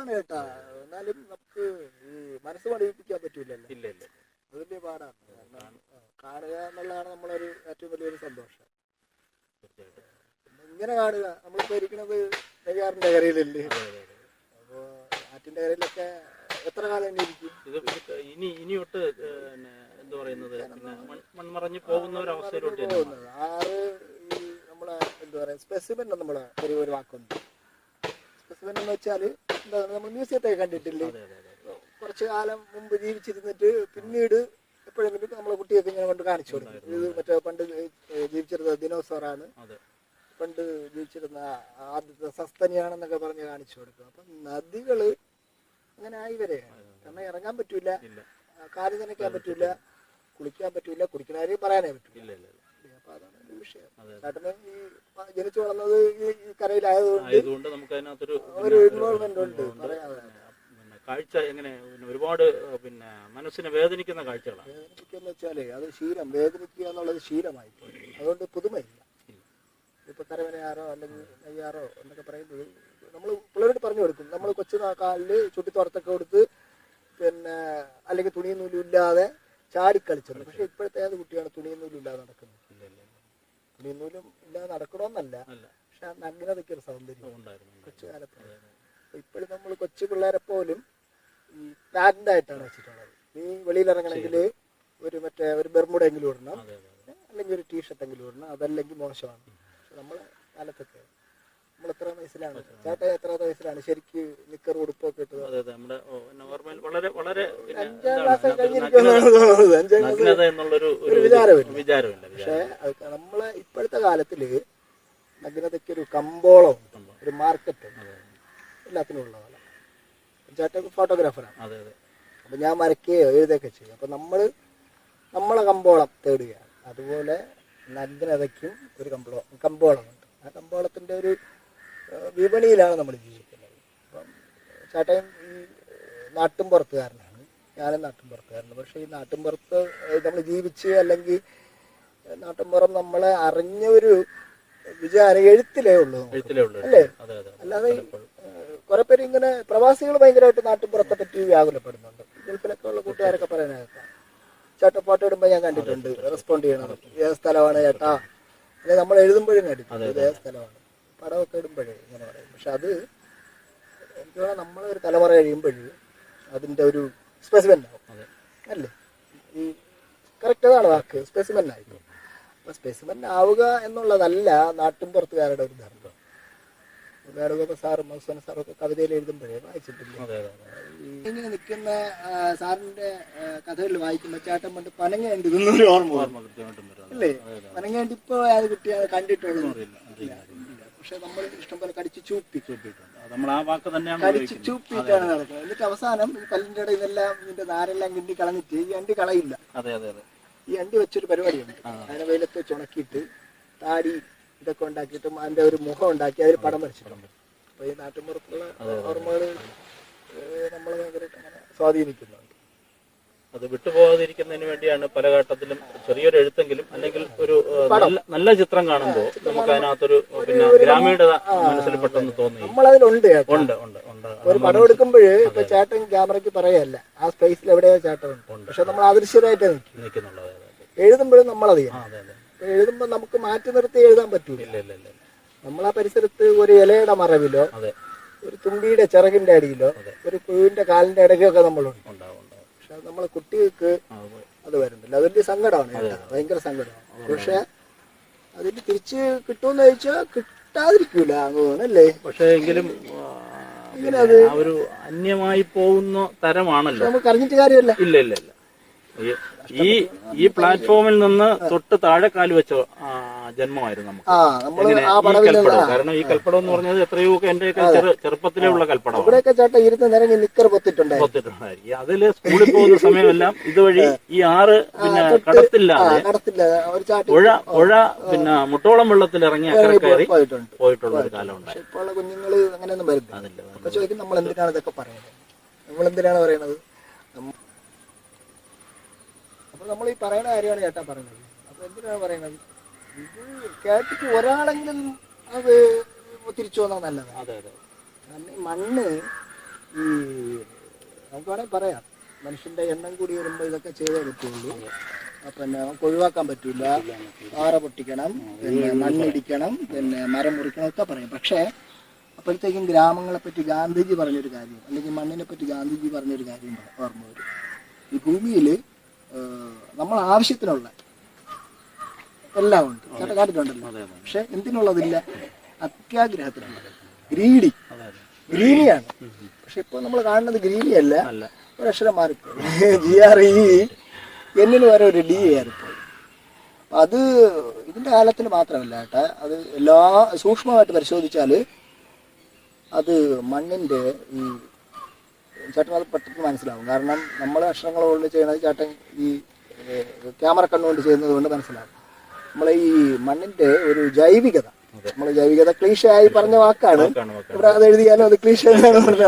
പാടാണ് കേട്ടാ. എന്നാലും നമുക്ക് ഈ മനസ്സ് പഠിപ്പിക്കാൻ പറ്റൂലല്ലോ. ഇല്ല ഇല്ല അത് വലിയ പാടാണ്. കാരണം കാണുക എന്നുള്ളതാണ് നമ്മളൊരു ഏറ്റവും വലിയൊരു സന്തോഷം. ഇങ്ങനെ കാണുക. നമ്മളിപ്പോ ഇരിക്കുന്നത് നെയ്യാറിന്റെ കരയിലല്ലേ. അപ്പോ ആറ്റിന്റെ കരയിലൊക്കെ എത്ര കാലം ഇരിക്കും ഇത് ഇനി ഇനി തൊട്ട് എന്താ പറയുന്നത്? പിന്നെ മൺമറഞ്ഞ് പോകുന്ന ഒരു അവസ്ഥയിലോട്ട് ആറ് ഈ നമ്മളെ എന്താ പറയാ സ്പെസിമെന്റ് നമ്മളെ ഒരു ഒരു വാക്കുണ്ട്. സ്പെസിമെൻ എന്ന് വെച്ചാൽ എന്താ നമ്മൾ മ്യൂസിയത്തെ കണ്ടിട്ടില്ലേ കുറച്ച് കാലം മുമ്പ് ജീവിച്ചിരുന്നിട്ട് പിന്നീട് എപ്പോഴെങ്കിലും നമ്മളെ കുട്ടിയൊക്കെ ഇങ്ങനെ കൊണ്ട് കാണിച്ചു കൊടുക്കും. ഇത് മറ്റേ പണ്ട് ജീവിച്ചിരുന്ന ദിനോസറാണ്. പണ്ട് ജീവിച്ചിരുന്ന ആദ്യത്തെ സസ്തനിയാണെന്നൊക്കെ പറഞ്ഞ് കാണിച്ചു കൊടുക്കും. അപ്പം നദികൾ അങ്ങനെ ആയി വരെയാണ് കാരണം ഇറങ്ങാൻ പറ്റൂല കാൽ നനയ്ക്കാൻ പറ്റൂല കുളിക്കാൻ പറ്റൂല കുടിക്കണവരെയും പറയാനേ പറ്റൂല ഇല്ല ഇല്ല ഇല്ല അപ്പൊ അതാണ് ഒരു വിഷയം. ഈ ജനിച്ചു വളർന്നത് ഈ കരയിലായതുകൊണ്ട് നമുക്ക് അതിനകത്തൊരു ഒരു ഇൻവോൾവ്മെന്റ് ഉണ്ട്. പറയാതെ. കാഴ്ച എങ്ങനെ ഒരുപാട് പിന്നെ മനസ്സിനെ വേദനിക്കുന്ന കാഴ്ചകളാണ്. വേദനിപ്പിക്കുക വെച്ചാലേ അത് ശീലം വേദനിക്കുക എന്നുള്ളത് ശീലമായി അതുകൊണ്ട് പുതുമയില്ല. ഇപ്പൊ കരവനയാറോ അല്ലെങ്കിൽ നെയ്യാറോ എന്നൊക്കെ പറയുന്നത് നമ്മൾ പിള്ളേരോട് പറഞ്ഞു കൊടുക്കും. നമ്മൾ കൊച്ചു കാലിൽ ചുട്ടിത്തോർത്തൊക്കെ കൊടുത്ത് പിന്നെ അല്ലെങ്കിൽ തുണിയും നൂലും ഇല്ലാതെ ചാടിക്കളിച്ചത് പക്ഷെ ഇപ്പോഴത്തെ ഏത് കുട്ടിയാണ് തുണിയും നൂലും ഇല്ലാതെ നടക്കുന്നത്. നൂലും ഇല്ലാതെ നടക്കണമെന്നല്ല. പക്ഷെ അങ്ങനെ അതൊക്കെ ഒരു സൗന്ദര്യം കൊച്ചുകാലത്ത്. ഇപ്പോഴും നമ്മൾ കൊച്ചു പിള്ളേരെ പോലും ഈ പാറ്റന്റ് ആയിട്ടാണ് വെച്ചിട്ടുള്ളത്. നീ വെളിയിലിറങ്ങണമെങ്കിൽ ഒരു മറ്റേ ഒരു ബെർമുടെങ്കിലും ഇടണം. അല്ലെങ്കിൽ ഒരു ടീഷർട്ട് എങ്കിലും ഇടണം. അതല്ലെങ്കിൽ മോശമാണ്. നമ്മൾ കാലത്തൊക്കെ നമ്മൾ എത്ര വയസ്സിലാണ്? ചേട്ടൻ എത്ര വയസ്സിലാണ്? ശരിക്ക് നിക്കർ ഉടുപ്പൊക്കെ ഇട്ടത്? അതെ അതെ. നമ്മുടെ നോർമൽ വളരെ വളരെ ഒരു വിചാരമില്ല. വിചാരമില്ല പക്ഷേ നമ്മളെ ഇപ്പോഴത്തെ കാലത്തിൽ നഗ്നതയ്ക്ക് ഒരു കമ്പോളം. ഒരു മാർക്കറ്റ് എല്ലാത്തിനും ഉള്ളതല്ല ചേട്ടൻ ഫോട്ടോഗ്രാഫറാണ്. അതെ അതെ. അപ്പൊ ഞാൻ വരയ്ക്കുകയോ എഴുതുകയൊക്കെ ചെയ്യും. അപ്പൊ നമ്മൾ നമ്മളെ കമ്പോളം തേടുകയാണ്. അതുപോലെ നഗ്നതയ്ക്കും ഒരു കമ്പോളം കമ്പോളമുണ്ട്. ആ കമ്പോളത്തിന്റെ ഒരു വിപണിയിലാണ് നമ്മൾ ജീവിക്കുന്നത്. അപ്പം ചേട്ടൻ ഈ നാട്ടും പുറത്തുകാരനാണ്. ഞാനും നാട്ടും പുറത്തുകാരനാണ്. പക്ഷെ ഈ നാട്ടും പുറത്ത് നമ്മൾ ജീവിച്ച് അല്ലെങ്കിൽ നാട്ടുംപുറം നമ്മളെ അറിഞ്ഞ ഒരു വിചാരം എഴുത്തിലേ ഉള്ളൂ അല്ലേ? അല്ലാതെ കുറെ പേര് ഇങ്ങനെ പ്രവാസികൾ ഭയങ്കരമായിട്ട് നാട്ടുപുറത്തെ പറ്റി വ്യാകുലപ്പെടുന്നുണ്ട്. ഗൾഫിലൊക്കെ ഉള്ള കൂട്ടുകാരൊക്കെ പറയാനാകത്താം ചേട്ടൻ പാട്ട് ഇടുമ്പോൾ ഞാൻ കണ്ടിട്ടുണ്ട്. റെസ്പോണ്ട് ചെയ്യണം. ഏത് സ്ഥലമാണ് ചേട്ടാ? അല്ലെ നമ്മൾ എഴുതുമ്പോഴും കണ്ടിട്ടുണ്ട്. ഏത് സ്ഥലമാണ്? പടമൊക്കെ ഇടുമ്പോഴേ ഇങ്ങനെ പറയും. പക്ഷെ അത് എനിക്ക് തോന്നുന്നു നമ്മളൊരു തലമുറ കഴിയുമ്പോൾ അതിന്റെ ഒരു സ്പെസിമെൻ ആവും. അല്ലേ? ഈ കറക്റ്റ് അതാണ് വാക്ക്. സ്പെസിമെൻ ആയിരിക്കും അപ്പൊ സ്പെസിമെൻ ആവുക എന്നുള്ളതല്ല നാട്ടും പുറത്തുകാരുടെ ഒരു ധർമ്മം. വേണുഗോപ സാറും മൗസന സാറും ഒക്കെ കവിതയിൽ എഴുതുമ്പോഴേ വായിച്ചിട്ടില്ല? ഇങ്ങനെ നിൽക്കുന്ന സാറിന്റെ സാറിന്റെ കഥകളിൽ വായിക്കുമ്പോൾ ചേട്ടൻ പണ്ട് പനങ്ങേണ്ടി ഇതൊന്നും ഓർമ്മ അല്ലേ? പനങ്ങേണ്ടി ഇപ്പൊ അത് കുട്ടിയെ കണ്ടിട്ടുള്ളൂ. അറിയില്ല. പക്ഷെ നമ്മൾ ഇഷ്ടംപോലെ കടിച്ച് ചൂപ്പിക്കും. നമ്മൾ ആ വാക്ക് തന്നെയാണ് കടിച്ച്. ചൂപ്പിയിട്ടാണ് നടക്കുന്നത് എന്നിട്ട് അവസാനം ഈ പല്ലിന്റെ ഇടയിൽ നിന്നെല്ലാം ഇതിന്റെ നാരെല്ലാം കിണ്ടി കളഞ്ഞിട്ട് ഈ അണ്ടി കളയില്ല. അതെ അതെ അതെ. ഈ അണ്ടി വെച്ചൊരു പരിപാടിയുണ്ട്. അതിനെ വെയിലത്ത് വെച്ച് ഉണക്കിയിട്ട് താടി ഇതൊക്കെ ഉണ്ടാക്കിയിട്ട് അതിന്റെ ഒരു മുഖം ഉണ്ടാക്കി അതിൽ പടം വരച്ചിട്ടുണ്ട്. അപ്പൊ ഈ നാട്ടിൻപുറത്തുള്ള ഓർമ്മകൾ നമ്മളെ ഭയങ്കരമായിട്ട് അങ്ങനെ സ്വാധീനിക്കുന്നുണ്ട്. അത് വിട്ടുപോകാതിരിക്കുന്നതിന് വേണ്ടിയാണ് പല ഘട്ടത്തിലും ചെറിയൊരു എഴുത്തെങ്കിലും അല്ലെങ്കിൽ ഒരു നല്ല നല്ല ചിത്രം കാണുമ്പോൾ നമുക്ക് അതിനകത്തൊരു പിന്നെ ഗ്രാമീണത മനസ്സിൽ പെട്ടെന്ന് തോന്നി നമ്മളതിലുണ്ട് ഉണ്ട് ഉണ്ട് ഉണ്ട്. ഒരു പടം എടുക്കുമ്പോഴേ ഇപ്പൊ ചേട്ടൻ ക്യാമറയ്ക്ക് പറയല്ല ആ സ്പേസിൽ എവിടെയാ ചേട്ടൻ? ഉണ്ട് പക്ഷെ നമ്മൾ അദൃശ്യരായിട്ട് നിൽക്കും. നിൽക്കുന്നുള്ളത് എഴുതുമ്പോഴും നമ്മളത് എഴുതുമ്പോൾ നമുക്ക് മാറ്റി നിർത്തി എഴുതാൻ പറ്റൂല. നമ്മൾ ആ പരിസരത്ത് ഒരു ഇലയുടെ മറവിലോ ഒരു തുമ്പിയുടെ ചിറകിന്റെ അടിയിലോ ഒരു പുഴുവിന്റെ കാലിന്റെ ഇടയ്ക്കൊക്കെ നമ്മളുണ്ട്. നമ്മളെ കുട്ടികൾക്ക് അതെ. വരുന്നില്ല. അതിന്റെ സങ്കടമാണ്. ഭയങ്കര സങ്കടമാണ്. പക്ഷെ അതിന് തിരിച്ച് കിട്ടുമെന്ന് ചോദിച്ചാൽ കിട്ടാതിരിക്കൂല അങ്ങ് തോന്നല്ലേ പക്ഷെ എങ്കിലും ഒരു അന്യമായി പോകുന്ന തരമാണല്ലോ. നമുക്ക് അറിഞ്ഞിട്ട് കാര്യമല്ല. ഇല്ല ഇല്ല ഇല്ല. ഈ- ഈ പ്ലാറ്റ്ഫോമിൽ നിന്ന് തൊട്ട് താഴെ കാൽ വെച്ച ജന്മമായിരുന്നു നമുക്ക്. കാരണം ഈ കൽപ്പടം എന്ന് പറഞ്ഞത് എത്രയോ എന്റെ ചെറുപ്പത്തിലേ ഉള്ള കൽപ്പടം ഇവിടെയൊക്കെ ചേട്ടൻ ഇരുന്ന് നിരങ്ങി നിക്കർ പൊത്തിട്ടുണ്ടായിരുന്നു അതിൽ സ്കൂളിൽ പോകുന്ന സമയമെല്ലാം ഇതുവഴി ഈ ആറ് പിന്നെ കടത്തില്ലാതെ ചാട്ടി പുഴ പുഴ പിന്നെ മുട്ടോളം വെള്ളത്തിൽ ഇറങ്ങി അക്കരെ കയറി പോയിട്ടുള്ള ഒരു കാലം ഉണ്ടായി ഉള്ള കുഞ്ഞുങ്ങൾ അങ്ങനെയൊന്നും വരുന്നില്ല നമ്മൾ എന്തിനാണ് ഇതൊക്കെ പറയുന്നത്? നമ്മൾ എന്തിനാണ് പറയുന്നത്? അപ്പോൾ നമ്മൾ ഈ പറയുന്ന കാര്യമാണ് ചേട്ടാ പറയുന്നത്. അപ്പോൾ എന്തിനാണ് പറയുന്നത്? ഇത് കേട്ടിട്ട് ഒരാളെങ്കിലും അത് തിരിച്ചു വന്നാൽ നല്ലതാണ് അതെ അതെ. മണ്ണ് ഈ നമുക്ക് വേണമെങ്കിൽ പറയാം. മനുഷ്യന്റെ എണ്ണം കൂടി വരുമ്പോൾ ഇതൊക്കെ ചെയ്തേ പറ്റുള്ളൂ. അപ്പൊ പിന്നെ നമുക്ക് ഒഴിവാക്കാൻ പറ്റില്ല പാറ പൊട്ടിക്കണം പിന്നെ മണ്ണിടിക്കണം പിന്നെ മരം മുറിക്കണം ഒക്കെ പറയും. പക്ഷേ അപ്പോഴത്തേക്കും ഗ്രാമങ്ങളെ പറ്റി ഗാന്ധിജി പറഞ്ഞൊരു കാര്യം അല്ലെങ്കിൽ മണ്ണിനെ പറ്റി ഗാന്ധിജി പറഞ്ഞൊരു കാര്യം ഓർമ്മ വരും. ഈ ഭൂമിയിൽ നമ്മൾ ആവശ്യത്തിനുള്ള എല്ലാം ഉണ്ട്. ചേട്ടൻ കാട്ടിട്ടുണ്ടല്ലോ. പക്ഷെ എന്തിനുള്ളതില്ല? അത്യാഗ്രഹത്തിനുള്ള ഗ്രീഡി. ഗ്രീനിയാണ് പക്ഷെ ഇപ്പൊ നമ്മൾ കാണുന്നത് ഗ്രീനി അല്ല. ഒരക്ഷരം ഒരു അക്ഷരം മാറിപ്പോയി. ജി ആർ ഇ എന്നിന് വരെ ഒരു ഡി ആയിപ്പോയി അത് ഇതിന്റെ കാലത്തിൽ മാത്രമല്ല കേട്ടാ. അത് എല്ലാ സൂക്ഷ്മമായിട്ട് പരിശോധിച്ചാൽ അത് മണ്ണിന്റെ ഈ ചേട്ടൻ അത് പെട്ടെന്ന് മനസ്സിലാവും. കാരണം നമ്മൾ അക്ഷരങ്ങൾ കൊണ്ട് ചെയ്യുന്നത് ചേട്ടൻ ഈ ക്യാമറ കണ്ണുകൊണ്ട് ചെയ്യുന്നത് കൊണ്ട് മനസ്സിലാവും. നമ്മളെ ഈ മണ്ണിന്റെ ഒരു ജൈവികത നമ്മൾ ജൈവികത ക്ലീഷയായി പറഞ്ഞ വാക്കാണ്. ഇവിടെ അത് എഴുതിയാലും അത് ക്ലീഷ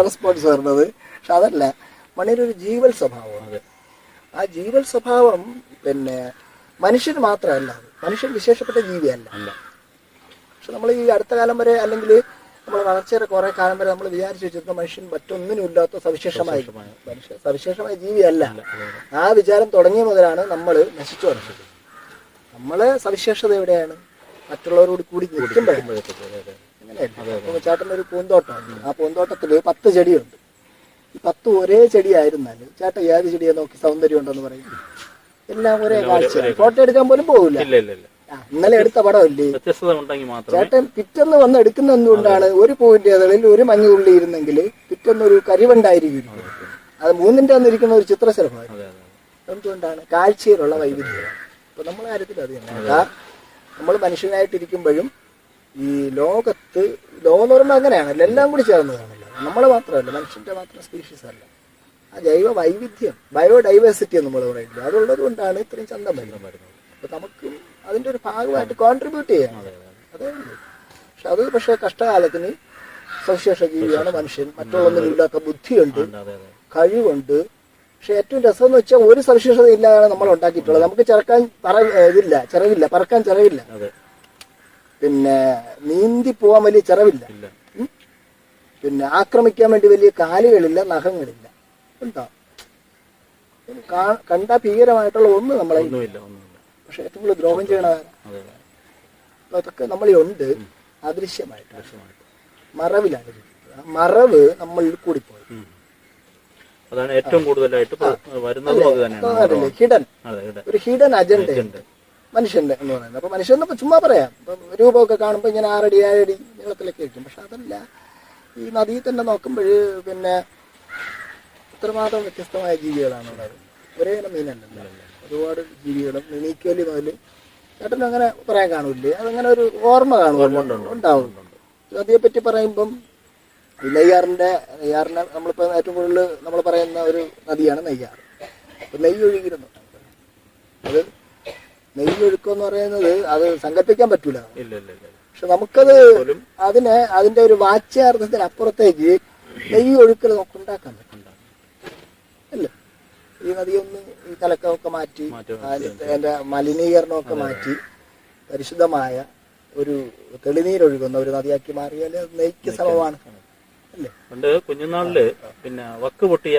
റെസ്പോൺസ് വരുന്നത്. പക്ഷെ അതല്ല ഒരു ജീവൽ സ്വഭാവമാണ്. ആ ജീവൽ സ്വഭാവം പിന്നെ മനുഷ്യന് മാത്രമല്ല മനുഷ്യൻ വിശേഷപ്പെട്ട ജീവിയല്ല. പക്ഷെ നമ്മൾ ഈ അടുത്ത കാലം വരെ അല്ലെങ്കിൽ നമ്മൾ വളർച്ചയുടെ കുറെ കാലം വരെ നമ്മൾ വിചാരിച്ചു വെച്ചിരുന്ന മനുഷ്യൻ മറ്റൊന്നിനും ഇല്ലാത്ത സവിശേഷമായി. മനുഷ്യ സവിശേഷമായ ജീവിയല്ല. ആ വിചാരം തുടങ്ങിയ മുതലാണ് നമ്മൾ നശിച്ചു തുടങ്ങിയത് നമ്മളെ സവിശേഷത എവിടെയാണ്? മറ്റുള്ളവരോട് കൂടി അങ്ങനെയല്ല? ചേട്ടന്റെ ഒരു പൂന്തോട്ടമാണ് ആ പൂന്തോട്ടത്തിൽ പത്ത് ചെടിയുണ്ട്. ഈ പത്ത് ഒരേ ചെടിയായിരുന്നാൽ ചേട്ടൻ ഏത് ചെടിയെ നോക്കി സൗന്ദര്യം ഉണ്ടെന്ന് പറയും. എല്ലാം ഒരേ കാഴ്ച ഫോട്ടോ എടുക്കാൻ പോലും പോകില്ല ഇന്നലെ എടുത്ത പടമല്ലേ? ചേട്ടൻ പിറ്റന്ന് വന്ന് എടുക്കുന്ന എന്തുകൊണ്ടാണ്? ഒരു പൂവിന്റെ അതിൽ ഒരു മഞ്ഞ ഉള്ളി ഇരുന്നെങ്കിൽ പിറ്റന്ന് ഒരു കരിവുണ്ടായിരിക്കും. അത് മൂന്നിന്റെ അന്നിരിക്കുന്ന ഒരു അതെ എന്തുകൊണ്ടാണ്? കാഴ്ചയിലുള്ള വൈവിധ്യം. അപ്പൊ നമ്മളെ കാര്യത്തിൽ അത് തന്നെ. നമ്മൾ മനുഷ്യനായിട്ടിരിക്കുമ്പോഴും ഈ ലോകത്ത് ലോകം എന്ന് പറയുമ്പോൾ അങ്ങനെയാണല്ലോ. എല്ലാം കൂടി ചേർന്നതാണല്ലോ. നമ്മൾ മാത്രമല്ല മനുഷ്യന്റെ മാത്രം സ്പീഷീസ് അല്ല. ആ ജൈവ വൈവിധ്യം ബയോഡൈവേഴ്സിറ്റി എന്ന് നമ്മൾ പറയുന്നത്. അതുള്ളത് കൊണ്ടാണ് ഇത്രയും ചന്തം വരുന്നത്. അപ്പൊ നമുക്ക് അതിന്റെ ഒരു ഭാഗമായിട്ട് കോൺട്രിബ്യൂട്ട് ചെയ്യാം അതെ പക്ഷെ അത് പക്ഷെ കഷ്ടകാലത്തിന് സവിശേഷ ജീവിയാണ് മനുഷ്യൻ. മറ്റുള്ളൊന്നും ഇല്ലാത്ത ബുദ്ധിയുണ്ട് കഴിവുണ്ട്. പക്ഷെ ഏറ്റവും രസം എന്ന് വെച്ചാൽ ഒരു സവിശേഷത ഇല്ലാതാണ് നമ്മൾ ഉണ്ടാക്കിയിട്ടുള്ളത്. നമുക്ക് ചിറക്കാൻ പറ ഇതില്ല ചിറവില്ല പറക്കാൻ ചിറവില്ല. പിന്നെ നീന്തി പോവാൻ വലിയ ചിറവില്ല. പിന്നെ ആക്രമിക്കാൻ വേണ്ടി വലിയ കാലുകളില്ല നഖങ്ങളില്ല. എന്താ കണ്ട ഭീകരമായിട്ടുള്ള ഒന്നും നമ്മളെ പക്ഷെ ഏറ്റവും കൂടുതൽ ദ്രോഹം ചെയ്യണ അതെ അതെ. ഉണ്ട് അതൊക്കെ നമ്മളിലുണ്ട്. അദൃശ്യമായിട്ട്. മറവിലാണ് മറവ് നമ്മൾ കൂടിപ്പോയി. പോയി അതാണ് ഏറ്റവും കൂടുതലായിട്ട് വരുന്നത് ഹിഡൻ. ഒരു ഹിഡൻ അജണ്ട. മനുഷ്യന്റെ എന്ന് പറയുന്നത്. അപ്പൊ മനുഷ്യൻ ഇപ്പൊ ചുമ്മാ പറയാം. ഇപ്പം രൂപമൊക്കെ കാണുമ്പോൾ ഇങ്ങനെ ആറടി ഏഴടി നീളത്തിലൊക്കെ ഇരിക്കും. പക്ഷെ അതല്ല. ഈ നദിയിൽ തന്നെ നോക്കുമ്പോൾ പിന്നെ ഇത്രമാത്രം വ്യത്യസ്തമായ ജീവികളാണ് ഉള്ളത്. ഒരേ മീനല്ല മീനല്ലല്ലോ ഒരുപാട് ജീവികളും മിനിക്കോലി മുതൽ ചേട്ടൻ അങ്ങനെ പറയാൻ കാണൂലേ അതങ്ങനെ ഒരു ഓർമ്മ കാണുമല്ലോ ഉണ്ടാവുന്നുണ്ട് പറ്റി പറയുമ്പം നെയ്യാറിന്റെ നെയ്യാറിനെ നമ്മളിപ്പോൾ ഏറ്റവും കൂടുതൽ നമ്മൾ പറയുന്ന ഒരു നദിയാണ് നെയ്യാർ. അപ്പൊ നെയ്യ് ഒഴുകിയിരുന്നു. അത് നെയ്യ് എന്ന് പറയുന്നത് അത് സങ്കല്പിക്കാൻ പറ്റൂല. പക്ഷെ നമുക്കത് അതിനെ അതിന്റെ ഒരു വാച്യാർത്ഥത്തിന് അപ്പുറത്തേക്ക് നെയ്യ് ഒഴുക്കൽ നമുക്ക് ഉണ്ടാക്കാൻ പറ്റും. അല്ലേ? ഈ നദിയൊന്ന് ഈ കലക്കമൊക്കെ മാറ്റി എന്റെ അതിന്റെ മലിനീകരണമൊക്കെ മാറ്റി പരിശുദ്ധമായ ഒരു തെളിനീരൊഴുകുന്ന ഒരു നദിയാക്കി മാറിയാൽ അത് നെയ്ക്ക് സമമാണ്. അല്ലേ? പണ്ട് കുഞ്ഞുനാളിൽ പിന്നെ വക്ക് പൊട്ടിയ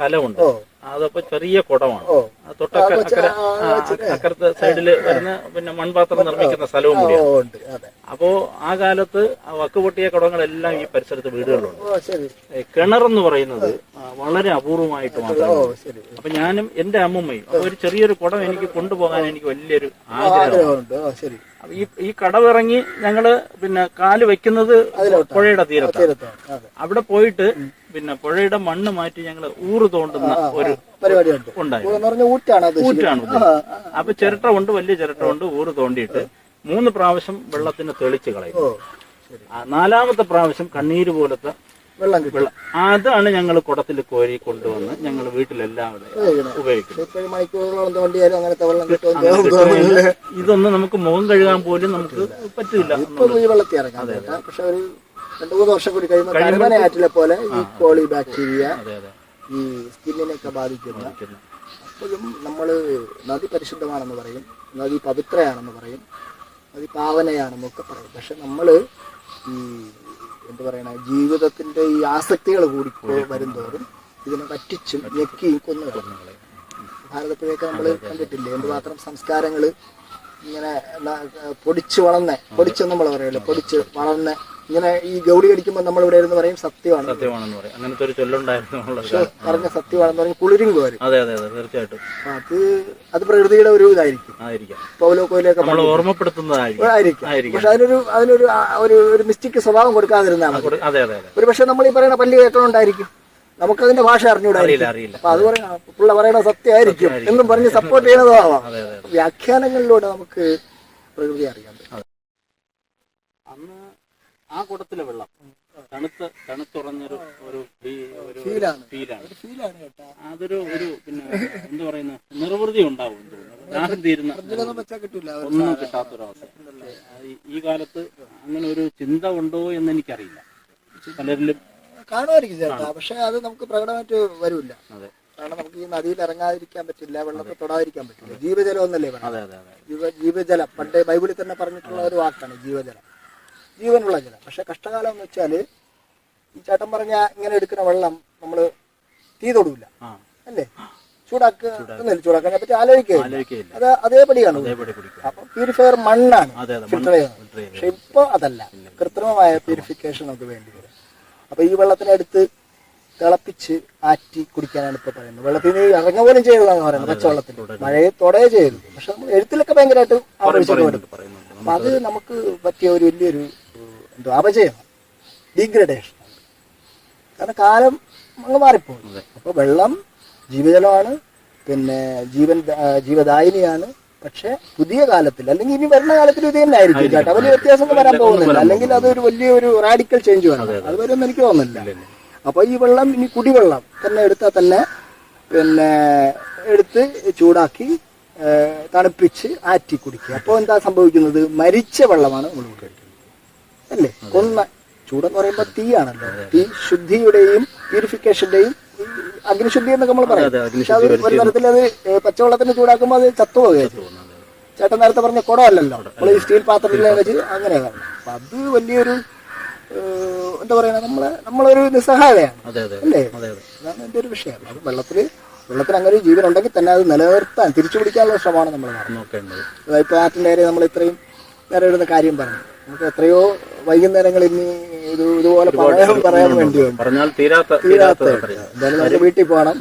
കലമുണ്ട്. അതപ്പോ ചെറിയ കുടമാണ്. ഓ. ആ തൊട്ടക്ക കൊച്ചു- അക്കരെ ആ, ആ, അക്കരത്തെ സൈഡിൽ വരുന്ന പിന്നെ മൺപാത്രം നിർമ്മിക്കുന്ന സ്ഥലവും കൂടി കൂടിയാണ് അപ്പോ ആ കാലത്ത് ആ വക്ക് പൊട്ടിയ കുടങ്ങളെല്ലാം ഈ പരിസരത്ത് വീടുകളിലുണ്ട്. കിണറെന്ന് പറയുന്നത് വളരെ അപൂർവമായിട്ട് മാത്രമേ ഓ ശരി. അപ്പൊ ഞാനും എന്റെ അമ്മമ്മയും അപ്പൊ ഒരു ചെറിയൊരു കുടം എനിക്ക് കൊണ്ടുപോകാൻ എനിക്ക് വലിയൊരു ആഗ്രഹം ആഗ്രഹമുണ്ട്. ഈ ഈ കടവിറങ്ങി ഞങ്ങൾ പിന്നെ കാൽ വെക്കുന്നത് പുഴയുടെ തീരത്താണ്. അതെ. അവിടെ പോയിട്ട് പിന്നെ പുഴയുടെ മണ്ണ് മാറ്റി ഞങ്ങൾ ഊറ് തോണ്ടുന്ന ഒരു പരിപാടിയുണ്ട്. ഊറ്റാണ്. അപ്പൊ ചിരട്ട കൊണ്ട് വലിയ ചിരട്ട കൊണ്ട് ഊറ് തോണ്ടിയിട്ട് മൂന്ന് പ്രാവശ്യം വെള്ളത്തിന് തെളിച്ച് കളയും നാലാമത്തെ പ്രാവശ്യം കണ്ണീര് പോലത്തെ വെള്ളം അതാണ് ഞങ്ങൾ കുടത്തിൽ കോരി കൊണ്ടുവന്ന് ഞങ്ങൾ വീട്ടിലെല്ലാം ഉപയോഗിക്കുന്നത്. വെള്ളം ഇതൊന്നും നമുക്ക് മുഖം കഴുകാൻ പോലും നമുക്ക് പറ്റില്ല രണ്ടു മൂന്ന് വർഷം കൂടി കഴിയുമ്പോൾ ആറ്റിലെ പോലെ ഈ കോളി ബാക്ടീരിയ ഈ സ്കിന്നിനെയൊക്കെ ബാധിക്കുന്ന അപ്പോഴും നമ്മൾ നദി പരിശുദ്ധമാണെന്ന് പറയും. നദി പവിത്രയാണെന്ന് പറയും. നദി പാവനയാണെന്നൊക്കെ പറയും. പക്ഷെ നമ്മൾ ഈ എന്താ പറയണ ജീവിതത്തിന്റെ ഈ ആസക്തികൾ കൂടി വരുന്തോറും ഇതിനെ പറ്റിച്ചും ഞെക്കിയും കൊന്നു ഭാരതത്തിലേക്ക് നമ്മൾ കണ്ടിട്ടില്ലേ? എന്തുമാത്രം സംസ്കാരങ്ങൾ ഇങ്ങനെ പൊടിച്ച് വളർന്ന പൊടിച്ച് നമ്മൾ പറയുള്ളൂ പൊടിച്ച് വളർന്ന ഇങ്ങനെ ഈ ഗൗളി കടിക്കുമ്പോൾ നമ്മൾ ഇവിടെ ഇരുന്ന് പറയും സത്യമാണ് സത്യമാണെന്ന് പറയും. അങ്ങനത്തെ ഒരു ചൊല്ലുണ്ടായിരുന്നു പറഞ്ഞ സത്യമാണെന്ന് പറയും കുളിരും കോരും അതെ അതെ അതെ തീർച്ചയായിട്ടും. അത് അത് പ്രകൃതിയുടെ ഒരു ഇതായിരിക്കും. ആയിരിക്കാം. പൗലോ കോയിലൊക്കെ നമ്മൾ ഓർമ്മപ്പെടുത്തുന്നതായിരിക്കും. പക്ഷെ അതിനൊരു അതിനൊരു ഒരു ഒരു മിസ്റ്റേക്ക് സ്വഭാവം കൊടുക്കാതിരുന്നാൽ അതെ അതെ ഒരു പക്ഷെ നമ്മൾ ഈ പറയുന്ന പള്ളി കേട്ടോണ്ടായിരിക്കും. നമുക്കതിന്റെ ഭാഷ അറിഞ്ഞൂടായിരിക്കും. അറിയില്ല അപ്പൊ അത് പറയാം പുള്ള പറയണ സത്യമായിരിക്കും. എന്നും പറഞ്ഞ് സപ്പോർട്ട് ചെയ്യണതാവാം. വ്യാഖ്യാനങ്ങളിലൂടെ നമുക്ക് പ്രകൃതി അറിയാം ആ കുടത്തിലെ വെള്ളം. തണുത്ത് തണുത്തുറഞ്ഞൊരു ഒരു ഫീലാണ്. അതൊരു ഒരു പിന്നെ എന്താ പറയുന്ന നിർവൃതി ഉണ്ടാവും ദാഹം തീരുന്ന ഒന്നും കിട്ടാത്തൊരവസ്ഥ. ഈ- കാലത്ത് അങ്ങനെ ഒരു ചിന്ത ഉണ്ടോ എന്ന് എനിക്കറിയില്ല. പലരിലും കാണുമായിരിക്കും ചേട്ടാ. പക്ഷെ അത് നമുക്ക് പ്രകടമായിട്ട് വരില്ല കാരണം നമുക്ക് ഈ നദിയിൽ ഇറങ്ങാതിരിക്കാൻ പറ്റില്ല വെള്ളത്തെ തൊടാതിരിക്കാൻ പറ്റില്ല. ജീവജലം എന്നല്ലേ ജീവ ജീവജലം. പണ്ടേ ബൈബിളിൽ തന്നെ പറഞ്ഞിട്ടുള്ള ഒരു വാക്കാണ് ജീവജലം. ജീവനുള്ള ജലം. പക്ഷെ കഷ്ടകാലം എന്ന് വെച്ചാൽ ഈ ചേട്ടൻ പറഞ്ഞ ഇങ്ങനെ എടുക്കുന്ന വെള്ളം നമ്മൾ തീ തൊടൂല. ആ. അല്ലേ? ചൂടാക്കുന്നില്ല ചൂടാക്കാൻ പറ്റി ആലോചിക്കുക ആലോചിക്കയില്ല അത് അതേപടിയാണ്. അപ്പൊ പ്യൂരിഫയർ മണ്ണാണ്. ഫിൽട്ടർ ചെയ്യുന്നത്. പക്ഷെ ഇപ്പൊ അതല്ല. കൃത്രിമമായ പ്യൂരിഫിക്കേഷൻ നമുക്ക് വേണ്ടി വരും. അപ്പൊ ഈ വെള്ളത്തിനടുത്ത് തിളപ്പിച്ച് ആറ്റി കുടിക്കാനാണ് ഇപ്പൊ പറയുന്നത്. വെള്ളത്തിൽ നിന്ന് ഇറങ്ങ പോലും ചെയ്തതാണ് പറയുന്നത് പച്ചവെള്ളത്തിൽ. മഴയത്തോടെ ചെയ്തു പക്ഷെ നമ്മൾ എഴുത്തിലൊക്കെ ഭയങ്കരമായിട്ട് പറയുന്നുണ്ട് അപ്പൊ അത് നമുക്ക് പറ്റിയ ഒരു വലിയൊരു എന്തോ അപജയമാണ് ഡീഗ്രഡേഷൻ കാരണം കാലം അങ്ങ് മാറിപ്പോകും അപ്പോൾ അപ്പൊ വെള്ളം ജീവജലമാണ് പിന്നെ ജീവൻ ജീവദായിനിയാണ്. പക്ഷെ പുതിയ കാലത്തിൽ അല്ലെങ്കിൽ ഇനി വരുന്ന കാലത്തിൽ ഇത് തന്നെ ആയിരിക്കും. ചേട്ടാ വലിയ വ്യത്യാസമൊന്നും വരാൻ പോകുന്നില്ല. അല്ലെങ്കിൽ അതൊരു വലിയ ഒരു റാഡിക്കൽ ചേഞ്ച് വേണം അത്. വരുമെന്ന് എനിക്ക് തോന്നുന്നില്ല. അപ്പൊ ഈ വെള്ളം ഇനി കുടിവെള്ളം തന്നെ എടുത്താൽ തന്നെ പിന്നെ എടുത്ത് ചൂടാക്കി തണുപ്പിച്ച് ആറ്റി കുടിക്കുക. അപ്പോൾ എന്താ സംഭവിക്കുന്നത്? മരിച്ച വെള്ളമാണ് നമ്മൾ കുടിക്കുന്നത് അല്ലേ? കൊന്ന ചൂടെന്ന് പറയുമ്പോൾ തീയാണല്ലോ. തീ ശുദ്ധിയുടെയും പ്യൂരിഫിക്കേഷന്റെയും അഗ്നിശുദ്ധി എന്നൊക്കെ നമ്മൾ പറയാം. പക്ഷെ അത് ഒരു തരത്തിൽ അത് പച്ചവെള്ളത്തിന് ചൂടാക്കുമ്പോൾ അത് ചത്തുപോകുകയാണ് ചേട്ടൻ നേരത്തെ പറഞ്ഞ കുടമല്ലല്ലോ. നമ്മൾ ഈ സ്റ്റീൽ പാത്രത്തിൽ വെച്ച് അങ്ങനെയാണ് അപ്പൊ അത് വലിയൊരു എന്താ പറയുക നമ്മളെ നമ്മളൊരു നിസ്സഹായതയാണ്. അല്ലേ? അതെ അതെ. അതാണ് എന്റെ ഒരു വിഷയം. അത് വെള്ളത്തിൽ വെള്ളത്തിന് അങ്ങനെ ഒരു ജീവൻ ഉണ്ടെങ്കിൽ തന്നെ അത് നിലനിർത്താൻ തിരിച്ചു പിടിക്കാനുള്ള ശ്രമമാണ് നമ്മൾ നടന്നു നോക്കേണ്ടത്. ഇപ്പോൾ ആറ്റിന്റെ നേരെ നമ്മൾ ഇത്രയും നേരെ ഇടുന്ന കാര്യം പറഞ്ഞു. നമുക്ക് എത്രയോ വൈകുന്നേരങ്ങൾ ഇനി ഇത് ഇതുപോലെ പറയാൻ പറയാൻ വേണ്ടി വന്നു. പറഞ്ഞാൽ തീരാത്ത തീരാത്ത എന്തായാലും നമുക്ക് വീട്ടിൽ പോകണം.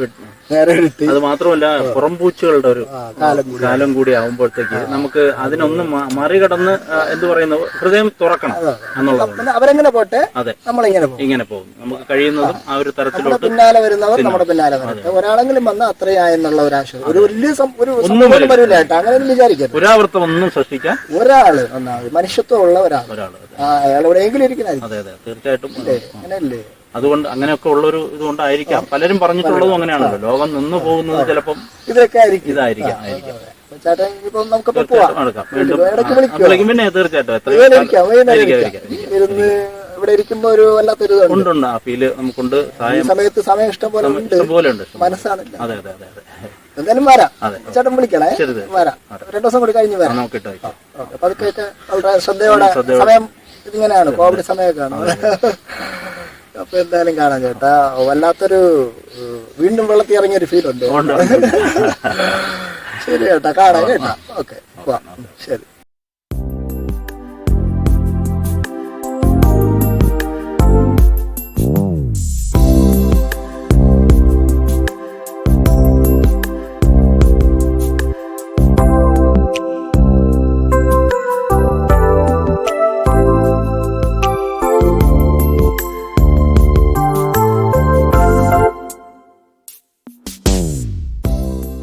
നേരെ കിട്ടി അത് മാത്രമല്ല പുറംപൂച്ചുകളുടെ ഒരു കാലം കൂടി. കാലം കൂടി ആവുമ്പോഴത്തേക്ക് നമുക്ക് അതിനൊന്നും മറികടന്ന് എന്ത് പറയുന്നു? ഹൃദയം തുറക്കണം എന്നുള്ളതാണ്. അവരെങ്ങനെ പോട്ടെ? അതെ. നമ്മളിങ്ങനെ പോകും. ഇങ്ങനെ പോകും. നമുക്ക് കഴിയുന്നതും ആ. ഒരു തരത്തിലോട്ട് പിന്നാലെ വരുന്നവർ നമ്മുടെ പിന്നാലെ വരട്ടെ ഒരാളെങ്കിലും വന്ന അത്രയായെന്നുള്ള ഒരു ആശയം. ഒരു വലിയ ഒന്നും ഒരു ഒന്നും വരില്ല. അങ്ങനെ വിചാരിക്കരുത്. പുരാവൃത്തം ഒന്നും സൃഷ്ടിക്കാൻ ഒരാൾ ഒന്നാമത് മനുഷ്യത്വമുള്ള ഒരാൾ. അയാൾ എവിടെയെങ്കിലും ഇരിക്കണായിരിക്കും അതെ അതെ തീർച്ചയായിട്ടും. അങ്ങനെയല്ലേ? അതുകൊണ്ട് അങ്ങനെയൊക്കെ ഉള്ളൊരു ഇതുകൊണ്ടായിരിക്കാം. പലരും പറഞ്ഞിട്ടുള്ളതും അങ്ങനെയാണല്ലോ. ലോകം നിന്ന് പോകുന്നത് ചിലപ്പം ഇതൊക്കെ ആയിരിക്കും. ഇതായിരിക്കാം ആയിരിക്കാം. പിന്നെ തീർച്ചയായിട്ടും ഇവിടെ ഇരിക്കുമ്പോ ഒരു വല്ലാത്തൊരു ഉണ്ടുണ്ട് ആ ഫീൽ നമുക്കുണ്ട്. സമയത്ത് സമയം ഇഷ്ടം പോലെ ഉണ്ട്. മനസ്സാണ് ഉണ്ട് അതെ അതെ അതെ. എന്തായാലും വരാം. ചേട്ടൻ വിളിക്കണേ. വരാം. രണ്ടു ദിവസം കൂടി കഴിഞ്ഞ് വരാം. അപ്പൊ അതൊക്കെ വളരെ ശ്രദ്ധയോടെ. സമയം ഇതിങ്ങനെയാണ് കോവിഡ് സമയമൊക്കെയാണ് അപ്പൊ എന്തായാലും കാണാം ചേട്ടാ. വല്ലാത്തൊരു വീണ്ടും വെള്ളത്തിൽ ഇറങ്ങിയൊരു ഫീൽ ഉണ്ട്. ശരി ചേട്ടാ കാണാം കേട്ടാ. ഓക്കെ ശരി.